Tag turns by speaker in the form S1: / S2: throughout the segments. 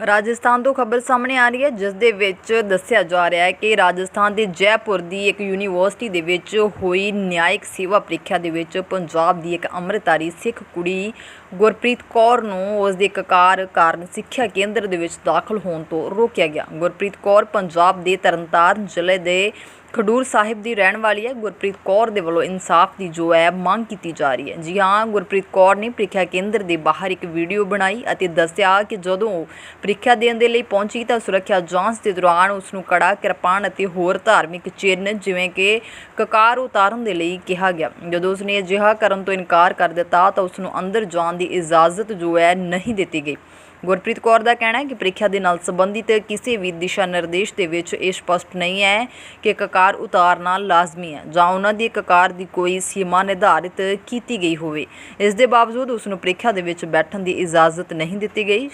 S1: ਰਾਜਸਥਾਨ ਤੋਂ ਖਬਰ ਸਾਹਮਣੇ ਆ ਰਹੀ ਹੈ, ਜਿਸ ਦੇ ਵਿੱਚ ਦੱਸਿਆ ਜਾ ਰਿਹਾ ਹੈ ਕਿ ਰਾਜਸਥਾਨ ਦੇ ਜੈਪੁਰ ਦੀ ਇੱਕ ਯੂਨੀਵਰਸਿਟੀ ਦੇ ਵਿੱਚ ਹੋਈ ਨਿਆਇਕ ਸੇਵਾ ਪ੍ਰੀਖਿਆ ਦੇ ਵਿੱਚ ਪੰਜਾਬ ਦੀ ਇੱਕ ਅੰਮ੍ਰਿਤਧਾਰੀ ਸਿੱਖ ਕੁੜੀ ਗੁਰਪ੍ਰੀਤ ਕੌਰ ਨੂੰ ਉਸ ਦੇ ਕਕਾਰ ਕਾਰਨ ਸਿੱਖਿਆ ਕੇਂਦਰ ਦੇ ਵਿੱਚ ਦਾਖਲ ਹੋਣ ਤੋਂ ਰੋਕਿਆ ਗਿਆ। ਗੁਰਪ੍ਰੀਤ ਕੌਰ ਪੰਜਾਬ ਦੇ ਤਰਨਤਾਰਨ ਜ਼ਿਲ੍ਹੇ ਦੇ ਖਡੂਰ ਸਾਹਿਬ ਦੀ ਰਹਿਣ ਵਾਲੀ ਹੈ। ਗੁਰਪ੍ਰੀਤ ਕੌਰ ਦੇ ਵੱਲੋਂ ਇਨਸਾਫ ਦੀ ਜੋ ਹੈ, ਮੰਗ ਕੀਤੀ ਜਾ ਰਹੀ ਹੈ। ਜੀ ਹਾਂ, ਗੁਰਪ੍ਰੀਤ ਕੌਰ ਨੇ ਪ੍ਰੀਖਿਆ ਕੇਂਦਰ ਦੇ ਬਾਹਰ ਇੱਕ ਵੀਡੀਓ ਬਣਾਈ ਅਤੇ ਦੱਸਿਆ ਕਿ ਜਦੋਂ ਉਹ ਪ੍ਰੀਖਿਆ ਦੇਣ ਦੇ ਲਈ ਪਹੁੰਚੀ ਤਾਂ ਸੁਰੱਖਿਆ ਜਾਂਚ ਦੇ ਦੌਰਾਨ ਉਸ ਨੂੰ ਕੜਾ, ਕਿਰਪਾਨ ਅਤੇ ਹੋਰ ਧਾਰਮਿਕ ਚਿੰਨ੍ਹ ਜਿਵੇਂ ਕਿ ਕਕਾਰ ਉਤਾਰਨ ਦੇ ਲਈ ਕਿਹਾ ਗਿਆ। ਜਦੋਂ ਉਸ ਨੇ ਅਜਿਹਾ ਕਰਨ ਤੋਂ ਇਨਕਾਰ ਕਰ ਦਿੱਤਾ ਤਾਂ ਉਸ ਨੂੰ ਅੰਦਰ ਜਾਣ ਦੀ ਇਜਾਜ਼ਤ ਜੋ ਹੈ ਨਹੀਂ ਦਿੱਤੀ ਗਈ। ਗੁਰਪ੍ਰੀਤ ਕੌਰ ਦਾ ਕਹਿਣਾ ਹੈ ਕਿ ਪ੍ਰੀਖਿਆ ਦੇ ਨਾਲ ਸੰਬੰਧਿਤ ਕਿਸੇ ਵੀ ਦਿਸ਼ਾ ਨਿਰਦੇਸ਼ ਦੇ ਵਿੱਚ ਇਹ ਸਪਸ਼ਟ ਨਹੀਂ ਹੈ ਕਿ ਕਕਾਰ ਉਤਾਰਨਾ ਲਾਜ਼ਮੀ ਹੈ ਜਾਂ ਉਹਨਾਂ ਦੀ ਕਕਾਰ ਦੀ ਕੋਈ ਸੀਮਾ ਨਿਰਧਾਰਿਤ ਕੀਤੀ ਗਈ ਹੋਵੇ। ਇਸ ਦੇ ਬਾਵਜੂਦ ਉਸ ਨੂੰ ਪ੍ਰੀਖਿਆ ਦੇ ਵਿੱਚ ਬੈਠਣ ਦੀ ਇਜਾਜ਼ਤ ਨਹੀਂ ਦਿੱਤੀ ਗਈ।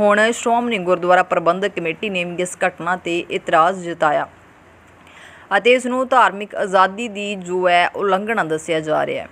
S1: ਹੁਣ ਸ਼੍ਰੋਮਣੀ ਗੁਰਦੁਆਰਾ ਪ੍ਰਬੰਧਕ ਕਮੇਟੀ ਨੇ ਇਸ ਘਟਨਾ ਤੇ ਇਤਰਾਜ਼ ਜਤਾਇਆ ਅਤੇ ਇਸ ਨੂੰ ਧਾਰਮਿਕ ਆਜ਼ਾਦੀ ਦੀ ਜੋ ਹੈ, ਉਲੰਘਣਾ ਦੱਸਿਆ ਜਾ ਰਿਹਾ ਹੈ।